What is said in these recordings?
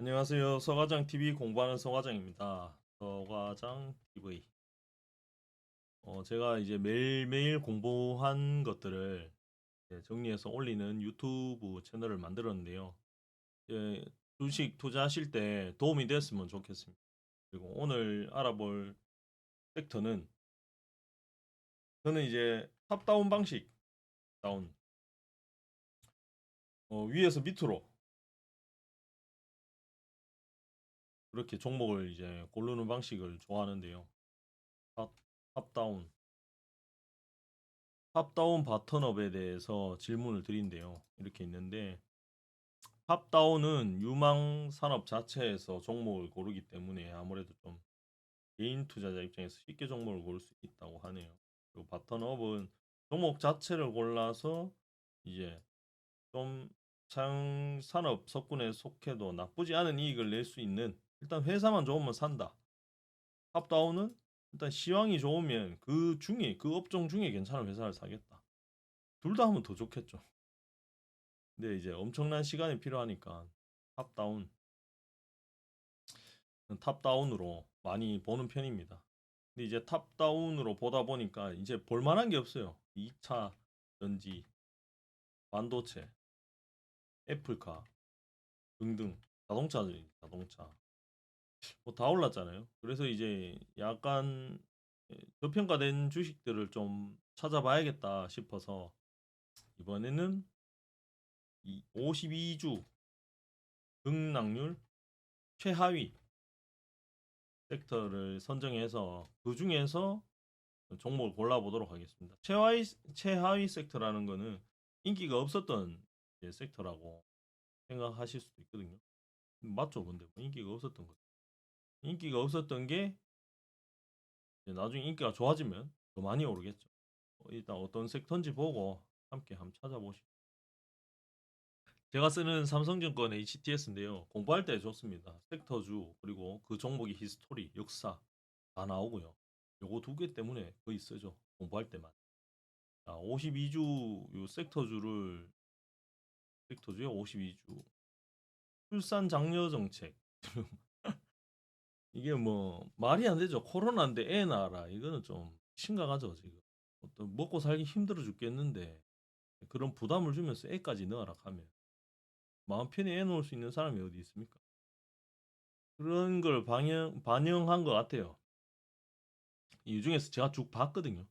안녕하세요. 서과장 TV 공부하는 서과장입니다. 서과장 TV. 어, 제가 이제 매일매일 공부한 것들을 정리해서 올리는 유튜브 채널을 만들었는데요. 이제 주식 투자하실 때 도움이 됐으면 좋겠습니다. 그리고 오늘 알아볼 섹터는 저는 이제 탑다운 방식 다운 어, 위에서 밑으로 그렇게 종목을 이제 고르는 방식을 좋아하는데요. 탑, 탑다운. 탑다운 바턴업에 대해서 질문을 드린대요. 이렇게 있는데 탑다운은 유망 산업 자체에서 종목을 고르기 때문에 아무래도 좀 개인 투자자 입장에서 쉽게 종목을 고를 수 있다고 하네요. 그리고 바턴업은 종목 자체를 골라서 이제 좀상 산업 석군에 속해도 나쁘지 않은 이익을 낼 수 있는 일단 회사만 좋으면 산다. 탑다운은 일단 시황이 좋으면 그 중에 그 업종 중에 괜찮은 회사를 사겠다. 둘 다 하면 더 좋겠죠. 근데 이제 엄청난 시간이 필요하니까 탑다운 탑다운으로 많이 보는 편입니다. 근데 이제 탑다운으로 보다 보니까 이제 볼만한 게 없어요. 2차 전지, 반도체, 애플카 등등 자동차지 자동차 뭐 다 올랐잖아요. 그래서 이제 약간 예, 저평가된 주식들을 좀 찾아봐야겠다 싶어서 이번에는 이 52주 등락률 최하위 섹터를 선정해서 그 중에서 종목을 골라보도록 하겠습니다. 최하위 최하위 섹터라는 거는 인기가 없었던 섹터라고 생각하실 수도 있거든요. 맞죠, 근데 뭐 인기가 없었던 거죠. 인기가 없었던 게 나중에 인기가 좋아지면 더 많이 오르겠죠. 어, 일단 어떤 섹터인지 보고 함께 한번 찾아보시죠. 제가 쓰는 삼성증권 HTS인데요. 공부할 때 좋습니다. 섹터주 그리고 그 종목의 히스토리, 역사 다 나오고요. 요거 두 개 때문에 거의 쓰죠. 공부할 때만. 자, 52주 요 섹터주를 섹터주에 52주 출산 장려 정책 이게 뭐 말이 안 되죠. 코로나인데 애 낳아라. 이거는 좀 심각하죠, 지금. 어떤 먹고 살기 힘들어 죽겠는데 그런 부담을 주면서 애까지 넣어라 하면 마음 편히 애 놓을 수 있는 사람이 어디 있습니까? 그런 걸 반영 반영한 것 같아요. 이 중에서 제가 쭉 봤거든요.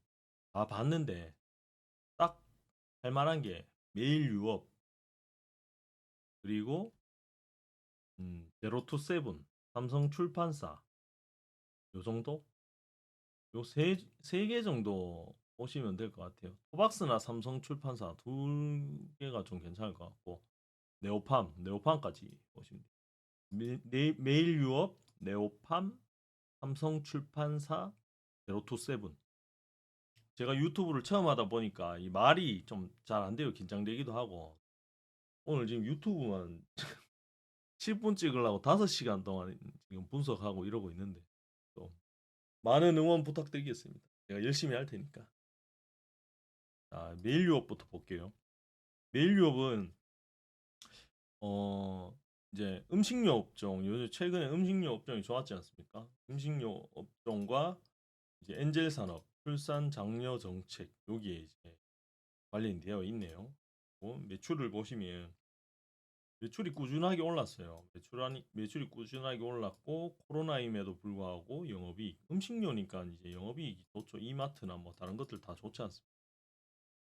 다 봤는데 딱 할 만한 게 매일 유업 그리고 음, 제로 투 세븐 삼성 출판사 요 정도 요 세 세 개 정도 보시면 될 것 같아요. 토박스나 삼성 출판사 두 개가 좀 괜찮을 것 같고 네오팜 네오팜까지 보시면 돼요. 매, 네, 매일 유업 네오팜 삼성 출판사 제로투 세븐 제가 유튜브를 처음 하다 보니까 이 말이 좀 잘 안 돼요. 긴장되기도 하고 오늘 지금 유튜브만 10분 찍으려고 5시간 동안 지금 분석하고 이러고 있는데 또 많은 응원 부탁드리겠습니다. 제가 열심히 할 테니까. 자, 메일 유업부터 볼게요. 메일 유업은 어 이제 음식료 업종 요즘 최근에 음식료 업종이 좋았지 않습니까? 음식료 업종과 이제 엔젤 산업, 출산 장려 정책 여기에 이제 관련되어 있네요. 어, 매출을 보시면 매출이 꾸준하게 올랐어요. 매출이 매출이 꾸준하게 올랐고 코로나임에도 불구하고 영업이익 음식료니까 이제 영업이익이 좋죠. 이마트나 뭐 다른 것들 다 좋지 않습니까?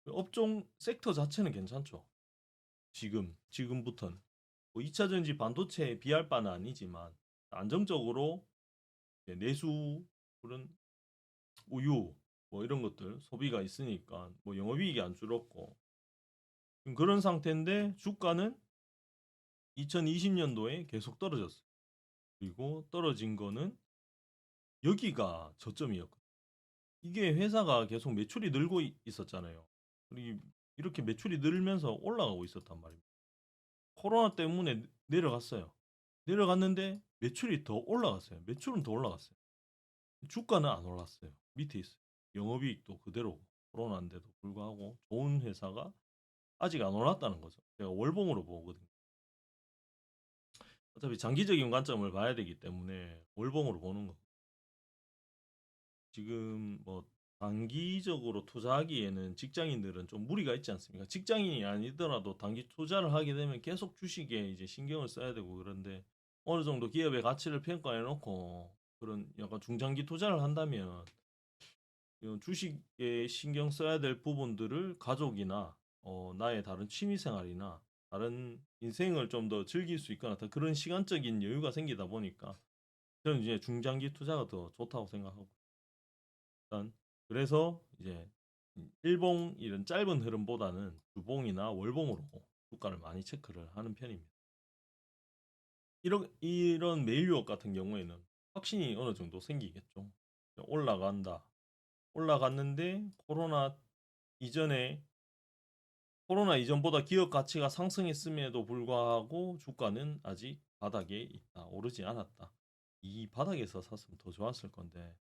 그 업종 섹터 자체는 괜찮죠. 지금 지금부터는 뭐 2차 전지 반도체에 비할 바는 아니지만 안정적으로 내수 그런 우유 뭐 이런 것들 소비가 있으니까 뭐 영업이익이 안 줄었고 그런 상태인데 주가는 2020년도에 계속 떨어졌어요. 그리고 떨어진 거는 여기가 저점이었거든요. 이게 회사가 계속 매출이 늘고 이- 있었잖아요. 그리고 이렇게 매출이 늘면서 올라가고 있었단 말입니다. 코로나 때문에 내려갔어요. 내려갔는데 매출이 더 올라갔어요. 매출은 더 올라갔어요. 주가는 안 올랐어요. 밑에 있어요. 영업이익도 그대로 코로나인데도 불구하고 좋은 회사가 아직 안 올랐다는 거죠. 제가 월봉으로 보거든요. 어차피 장기적인 관점을 봐야 되기 때문에 월봉으로 보는 거. 지금 뭐 단기적으로 투자하기에는 직장인들은 좀 무리가 있지 않습니까? 직장인이 아니더라도 단기 투자를 하게 되면 계속 주식에 이제 신경을 써야 되고 그런데 어느 정도 기업의 가치를 평가해 놓고 그런 약간 중장기 투자를 한다면 이 주식에 신경 써야 될 부분들을 가족이나 어, 나의 다른 취미 생활이나 다른 인생을 좀 더 즐길 수 있거나 더 그런 시간적인 여유가 생기다 보니까 저는 이제 중장기 투자가 더 좋다고 생각하고 일단 그래서 이제 일봉 이런 짧은 흐름보다는 주봉이나 월봉으로 주가를 많이 체크를 하는 편입니다. 이런 이런 매일 유혹 같은 경우에는 확신이 어느 정도 생기겠죠. 올라간다. 올라갔는데 코로나 이전에 코로나 이전보다 기업 가치가 상승했음에도 불구하고 주가는 아직 바닥에 있다. 오르지 않았다. 이 바닥에서 샀으면 더 좋았을 건데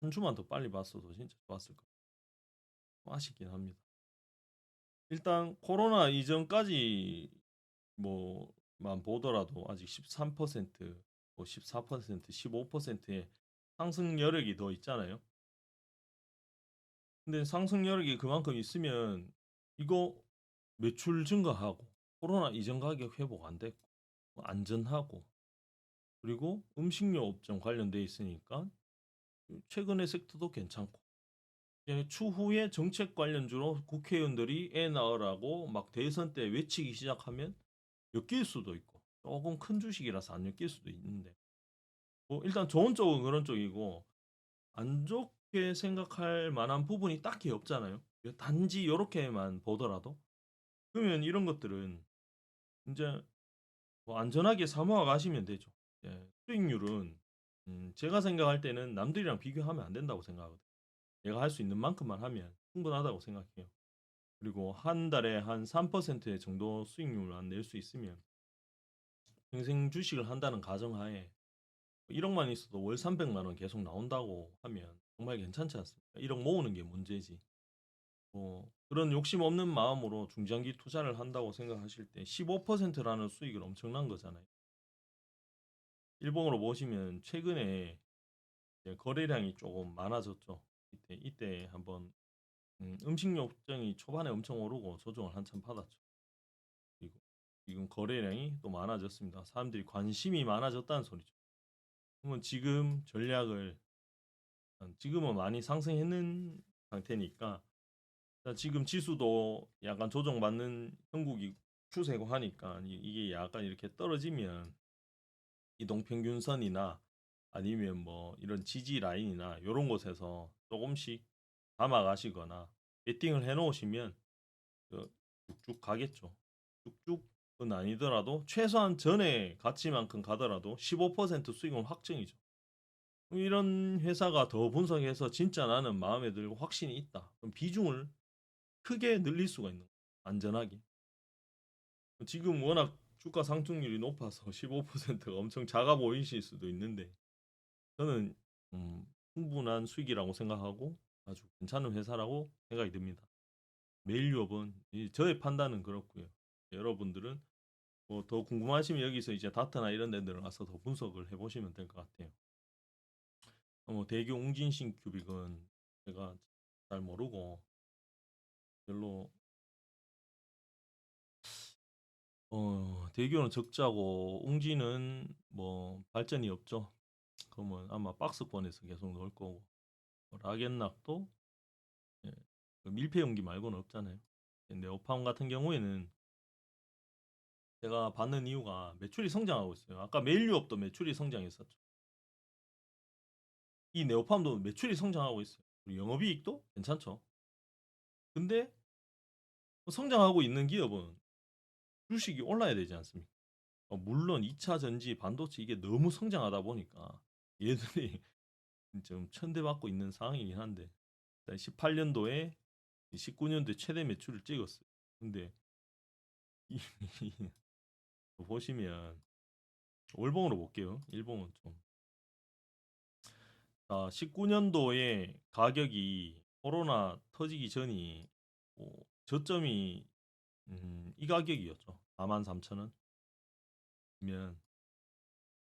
한 주만 더 빨리 봤어도 진짜 좋았을 거예요. 아쉽긴 합니다. 일단 코로나 이전까지 뭐만 보더라도 아직 13%, 뭐 14%, 15%의 상승 여력이 더 있잖아요. 근데 상승 여력이 그만큼 있으면 이거 매출 증가하고 코로나 이전 가격 회복 안 됐고 안전하고 그리고 음식료 업종 관련돼 있으니까 최근의 섹터도 괜찮고 추후에 정책 관련주로 국회의원들이 애 낳으라고 막 대선 때 외치기 시작하면 엮일 수도 있고 조금 큰 주식이라서 안 엮일 수도 있는데 뭐 일단 좋은 쪽은 그런 쪽이고 안 좋게 생각할 만한 부분이 딱히 없잖아요. 단지 이렇게만 보더라도 그러면 이런 것들은 이제 뭐 안전하게 사모아 가시면 되죠. 예, 수익률은 음, 제가 생각할 때는 남들이랑 비교하면 안 된다고 생각하거든요. 내가 할 수 있는 만큼만 하면 충분하다고 생각해요. 그리고 한 달에 한 3% 정도 수익률만 낼 수 있으면 평생 주식을 한다는 가정하에 1억만 있어도 월 300만 원 계속 나온다고 하면 정말 괜찮지 않습니까? 1억 모으는 게 문제지. 뭐 그런 욕심 없는 마음으로 중장기 투자를 한다고 생각하실 때 15%라는 수익은 엄청난 거잖아요. 일봉으로 보시면 최근에 거래량이 조금 많아졌죠. 이때 이때 한번 음, 음식료 업종이 초반에 엄청 오르고 조정을 한참 받았죠. 그리고 지금 거래량이 또 많아졌습니다. 사람들이 관심이 많아졌다는 소리죠. 그러면 지금 전략을 지금은 많이 상승했는 상태니까 자, 지금 지수도 약간 조정받는 형국이 추세고 하니까 이- 이게 약간 이렇게 떨어지면 이동평균선이나 아니면 뭐 이런 지지 라인이나 이런 곳에서 조금씩 담아가시거나 베팅을 해놓으시면 그 쭉쭉 가겠죠. 쭉쭉은 아니더라도 최소한 전에 가치만큼 가더라도 15% 수익은 확정이죠. 이런 회사가 더 분석해서 진짜 나는 마음에 들고 확신이 있다. 그럼 비중을 크게 늘릴 수가 있는 거예요. 안전하게. 지금 워낙 주가 상승률이 높아서 15%가 엄청 작아 보이실 수도 있는데 저는 음, 충분한 수익이라고 생각하고 아주 괜찮은 회사라고 생각이 듭니다. 메일 유업은 이- 저의 판단은 그렇고요. 여러분들은 뭐 더 궁금하시면 여기서 이제 다트나 이런 데 들어가서 더 분석을 해보시면 될 것 같아요. 어, 뭐 대교 웅진신 큐빅은 제가 잘 모르고 별로 어, 대교는 적자고 웅진은 뭐 발전이 없죠. 그러면 아마 박스권에서 계속 넣을 거고 뭐 락앤락도 예, 그 밀폐 용기 말고는 없잖아요. 오파운 같은 경우에는 제가 받는 이유가 매출이 성장하고 있어요. 아까 메일유업도 매출이 성장했었죠. 이 네오팜도 매출이 성장하고 있어요. 영업이익도 괜찮죠. 근데 뭐 성장하고 있는 기업은 주식이 올라야 되지 않습니까? 어, 물론 2차 전지, 반도체 이게 너무 성장하다 보니까 얘들이 좀 천대받고 있는 상황이긴 한데 18년도에 19년도에 최대 매출을 찍었어요. 근데 이, 보시면 월봉으로 볼게요. 일봉은 좀. 자, 19년도에 가격이 코로나 터지기 전이 뭐 저점이 음, 이 가격이었죠. 43,000원. 면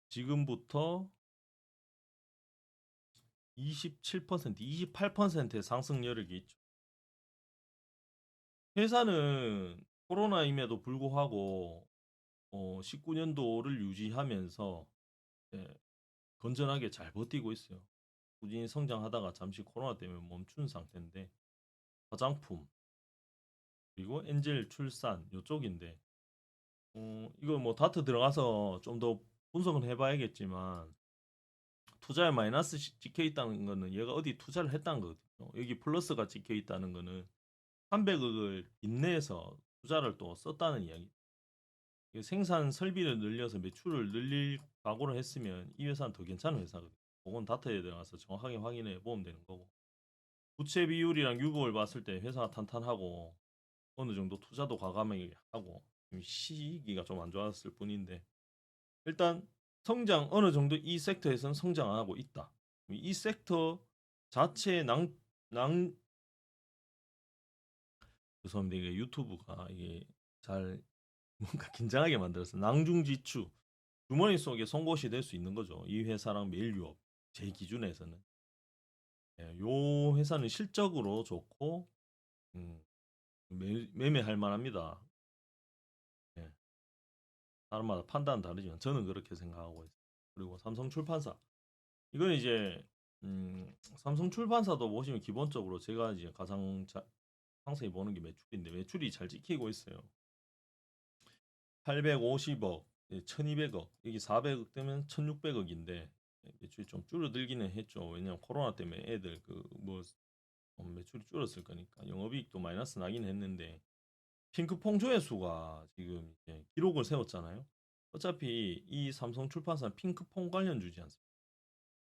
지금부터 27%, 28%의 상승 여력이 있죠. 회사는 코로나임에도 불구하고 어, 19년도를 유지하면서 예, 건전하게 잘 버티고 있어요. 꾸준히 성장하다가 잠시 코로나 때문에 멈춘 상태인데 화장품 그리고 엔젤 출산 요쪽인데 어, 이거 뭐 다트 들어가서 좀 더 분석은 해봐야겠지만 투자에 마이너스 시- 찍혀 있다는 거는 얘가 어디 투자를 했다는 거거든요. 여기 플러스가 찍혀 있다는 거는 300억을 인내해서 투자를 또 썼다는 이야기. 생산 설비를 늘려서 매출을 늘릴 각오를 했으면 이 회사는 더 괜찮은 회사거든요. 그건 다트에 들어가서 정확하게 확인해 보면 되는 거고. 부채 비율이랑 유급을 봤을 때 회사가 탄탄하고 어느 정도 투자도 과감하게 하고 시기가 좀 안 좋았을 뿐인데 일단 성장 어느 정도 이 섹터에서는 성장 안 하고 있다. 이 섹터 자체의 낭, 낭 죄송합니다. 이게 유튜브가 이게 잘 뭔가 긴장하게 만들어서 낭중지추 주머니 속에 송곳이 될 수 있는 거죠. 이 회사랑 매일 유업 제 기준에서는 예, 요 회사는 실적으로 좋고 음, 매, 매매할 만합니다. 예. 사람마다 판단은 다르지만 저는 그렇게 생각하고 있어요. 그리고 삼성 출판사 이건 이제 음, 삼성 출판사도 보시면 기본적으로 제가 이제 가장 자, 상세히 보는 게 매출인데 매출이 잘 찍히고 있어요. 850억, 1200억, 여기 400억 되면 1600억인데 매출이 좀 줄어들기는 했죠. 왜냐면 코로나 때문에 애들 그 뭐 매출이 줄었을 거니까 영업이익도 마이너스 나긴 했는데 핑크퐁 조회수가 지금 이제 기록을 세웠잖아요. 어차피 이 삼성 출판사는 핑크퐁 관련 주지 않습니까?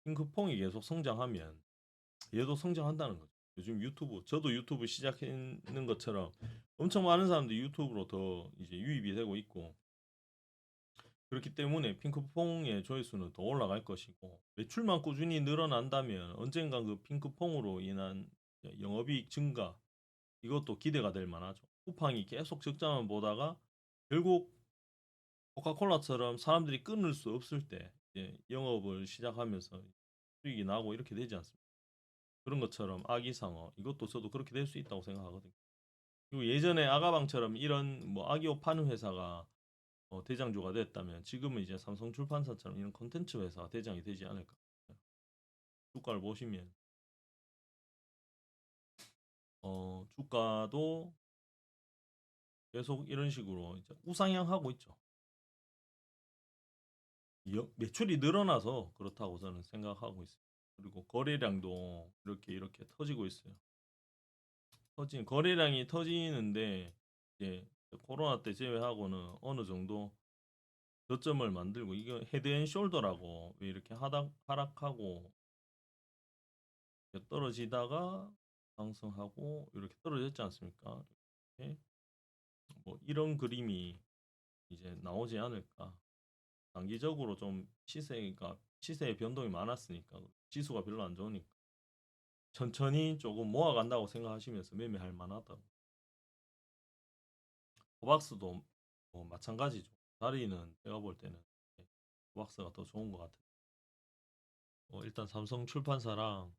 핑크퐁이 계속 성장하면 얘도 성장한다는 거죠. 요즘 유튜브 저도 유튜브 시작했는 것처럼 엄청 많은 사람들이 유튜브로 더 이제 유입이 되고 있고 그렇기 때문에 핑크퐁의 조회수는 더 올라갈 것이고 매출만 꾸준히 늘어난다면 언젠가 그 핑크퐁으로 인한 영업이익 증가 이것도 기대가 될 만하죠. 쿠팡이 계속 적자만 보다가 결국 코카콜라처럼 사람들이 끊을 수 없을 때 이제 영업을 시작하면서 수익이 나고 이렇게 되지 않습니까? 그런 것처럼 아기상어 이것도 저도 그렇게 될 수 있다고 생각하거든요. 그리고 예전에 아가방처럼 이런 뭐 아기옷 파는 회사가 어, 대장주가 됐다면 지금은 이제 삼성 출판사처럼 이런 컨텐츠 회사가 대장이 되지 않을까. 주가를 보시면 어, 주가도 계속 이런 식으로 이제 우상향하고 있죠. 여- 매출이 늘어나서 그렇다고 저는 생각하고 있어요. 그리고 거래량도 이렇게 이렇게 터지고 있어요. 터진 거래량이 터지는데 이제 코로나 때 제외하고는 어느 정도 저점을 만들고 이거 헤드앤숄더라고 왜 이렇게 하락 하락하고 떨어지다가 상승하고 이렇게 떨어졌지 않습니까? 이렇게 뭐 이런 그림이 이제 나오지 않을까. 단기적으로 좀 시세가 시세의 변동이 많았으니까 지수가 별로 안 좋으니까 천천히 조금 모아간다고 생각하시면서 매매할 만하다고. 코박스도 뭐 마찬가지죠. 자리는 제가 볼 때는 코박스가 더 좋은 것 같아요. 어, 일단 삼성 출판사랑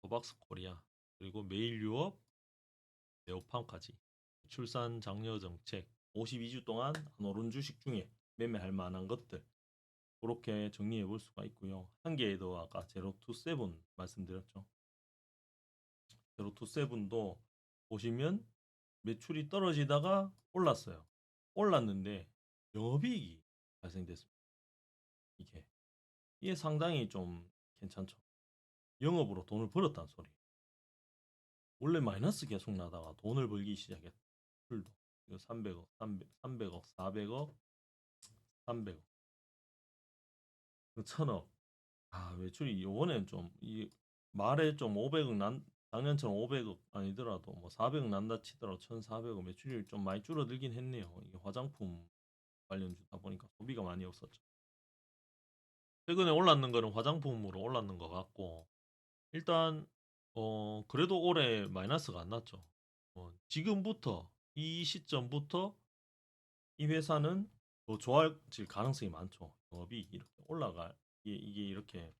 코박스 코리아 그리고 메일 유업, 네오팜까지 출산 장려 정책 52주 동안 안 오른 주식 중에 매매할 만한 것들 그렇게 정리해 볼 수가 있고요. 한 개에 더 아까 제로 투 세븐 말씀드렸죠. 제로 투 세븐도 보시면 매출이 떨어지다가 올랐어요. 올랐는데 영업이익이 발생됐습니다. 이게 이게 상당히 좀 괜찮죠. 영업으로 돈을 벌었다는 소리. 원래 마이너스 계속 나다가 돈을 벌기 시작했다. 풀도 이거 300억, 300, 300억, 400억, 300억, 1000억. 아 매출이 요번엔 좀이 말에 좀 500억 난 작년처럼 500억 아니더라도 뭐 400억 난다 치더라도 1,400억 매출이 좀 많이 줄어들긴 했네요. 이게 화장품 관련주다 보니까 소비가 많이 없었죠. 최근에 올랐는 거는 화장품으로 올랐는 것 같고 일단 어 그래도 올해 마이너스가 안 났죠. 어, 지금부터 이 시점부터 이 회사는 더 좋아질 가능성이 많죠. 영업이 이렇게 올라갈 이게, 이게 이렇게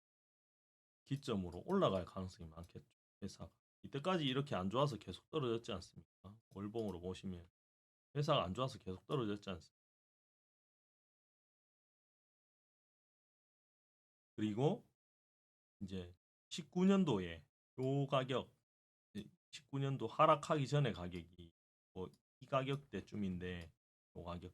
기점으로 올라갈 가능성이 많겠죠. 회사가 이때까지 이렇게 안 좋아서 계속 떨어졌지 않습니까? 월봉으로 보시면 회사가 안 좋아서 계속 떨어졌지 않습니까? 그리고 이제 19년도에 요 가격 19년도 하락하기 전에 가격이 뭐 이 가격대쯤인데 요 가격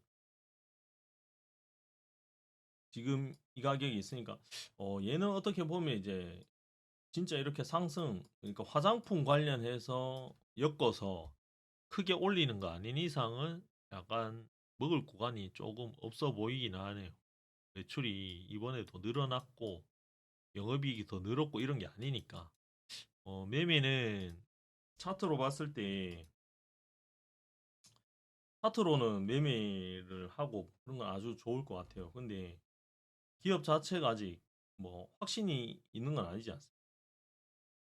지금 이 가격이 있으니까 어 얘는 어떻게 보면 이제 진짜 이렇게 상승 그러니까 화장품 관련해서 엮어서 크게 올리는 거 아닌 이상은 약간 먹을 구간이 조금 없어 보이긴 하네요. 매출이 이번에도 늘어났고 영업이익이 더 늘었고 이런 게 아니니까 어, 매매는 차트로 봤을 때 차트로는 매매를 하고 그런 건 아주 좋을 것 같아요. 근데 기업 자체가 아직 뭐 확신이 있는 건 아니지 않습니까?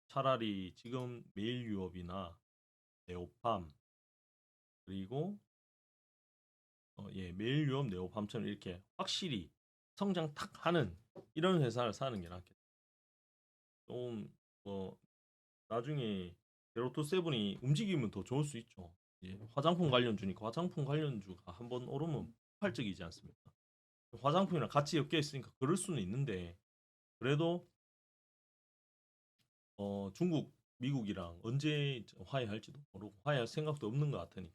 차라리 지금 메일 유업이나 네오팜 그리고 어, 예, 메일 유업 네오팜처럼 이렇게 확실히 성장 탁 하는 이런 회사를 사는 게 낫겠다. 좀뭐 나중에 제로투 세븐이 움직이면 더 좋을 수 있죠. 예, 화장품 관련주니까 화장품 관련주가 한번 오르면 폭발적이지 않습니까? 화장품이랑 같이 엮여 있으니까 그럴 수는 있는데 그래도 어, 중국, 미국이랑 언제 화해할지도 모르고 화해할 생각도 없는 것 같으니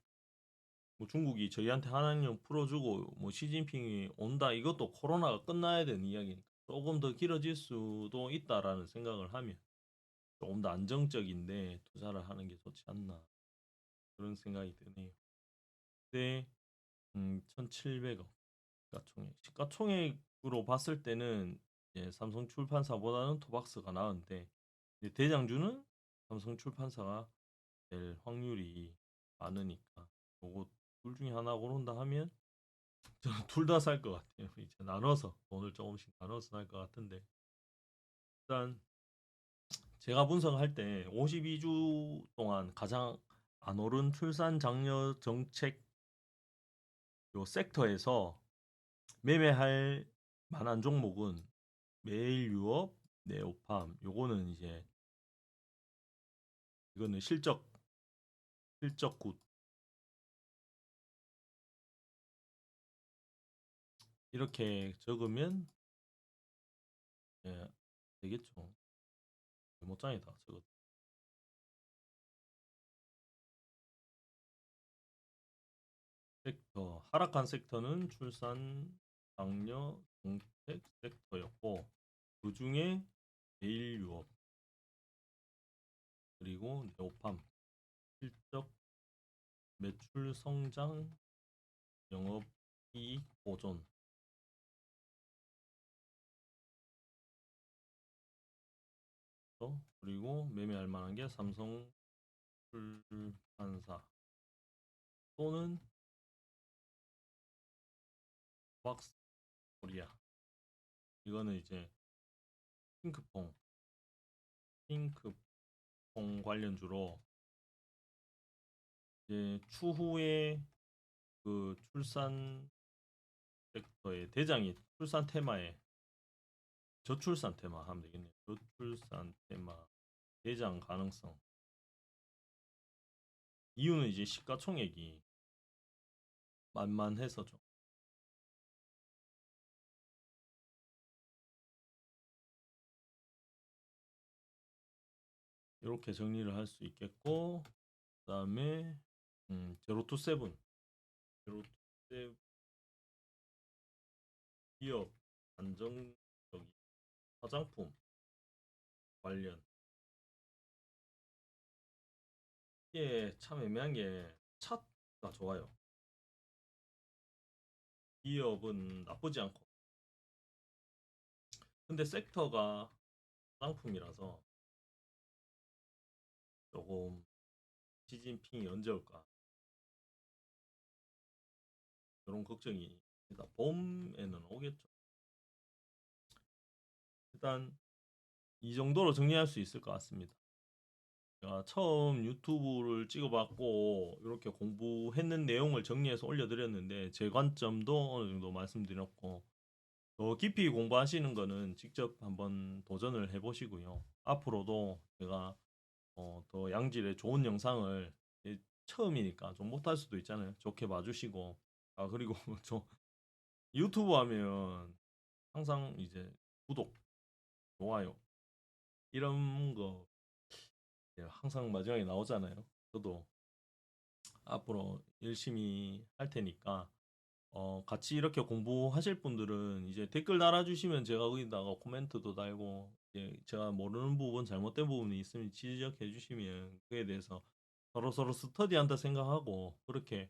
뭐 중국이 저희한테 한한령 풀어주고 뭐 시진핑이 온다 이것도 코로나가 끝나야 되는 이야기니까 조금 더 길어질 수도 있다라는 생각을 하면 조금 더 안정적인데 투자를 하는 게 좋지 않나 그런 생각이 드네요. 근데 음, 1,700억 시가총액 시가총액으로 봤을 때는 이제 삼성 출판사보다는 토박스가 나은데 대장주는 삼성 출판사가 될 확률이 많으니까 요거 둘 중에 하나 고른다 하면 저는 둘 다 살 것 같아요. 이제 나눠서 돈을 조금씩 나눠서 살 것 같은데 일단 제가 분석할 때 52주 동안 가장 안 오른 출산 장려 정책 요 섹터에서 매매할 만한 종목은 메일 유업, 네오팜 요거는 이제 이거는 실적 실적 굿 이렇게 적으면 예, 되겠죠. 메모장에다 적어. 섹터 하락한 섹터는 출산 장려 정책 섹터였고 그 중에 메일 유업 그리고 네오팜 실적 매출 성장 영업 이익 보존 그리고 매매할 만한 게 삼성 출판사 또는 박스 코리아 이거는 이제 핑크퐁 핑크퐁 관련주로 이제 추후에 그 출산 섹터의 대장이 출산 테마에 저출산 테마 하면 되겠네요. 저출산 테마 대장 가능성. 이유는 이제 시가총액이 만만해서죠. 이렇게 정리를 할 수 있겠고 그 다음에 음, 제로투 세븐. 제로투 세븐 기업 안정적인 화장품 관련. 이게 참 애매한 게 차가 좋아요. 기업은 나쁘지 않고. 근데 섹터가 화장품이라서 조금 시진핑이 언제 올까? 그런 걱정이 일단 봄에는 오겠죠. 일단 이 정도로 정리할 수 있을 것 같습니다. 제가 처음 유튜브를 찍어봤고 이렇게 공부했는 내용을 정리해서 올려드렸는데 제 관점도 어느 정도 말씀드렸고 더 깊이 공부하시는 거는 직접 한번 도전을 해보시고요. 앞으로도 제가 어, 더 양질의 좋은 영상을 예, 처음이니까 좀 못할 수도 있잖아요. 좋게 봐주시고 아 그리고 저 유튜브 하면 항상 이제 구독, 좋아요 이런 거 예, 항상 마지막에 나오잖아요. 저도 앞으로 열심히 할 테니까 어, 같이 이렇게 공부하실 분들은 이제 댓글 달아주시면 제가 거기다가 코멘트도 달고 이제 제가 모르는 부분, 잘못된 부분이 있으면 지적해 주시면 그에 대해서 서로 서로 스터디한다 생각하고 그렇게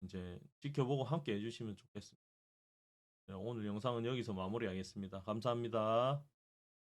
이제 지켜보고 함께 해주시면 좋겠습니다. 네, 오늘 영상은 여기서 마무리하겠습니다. 감사합니다.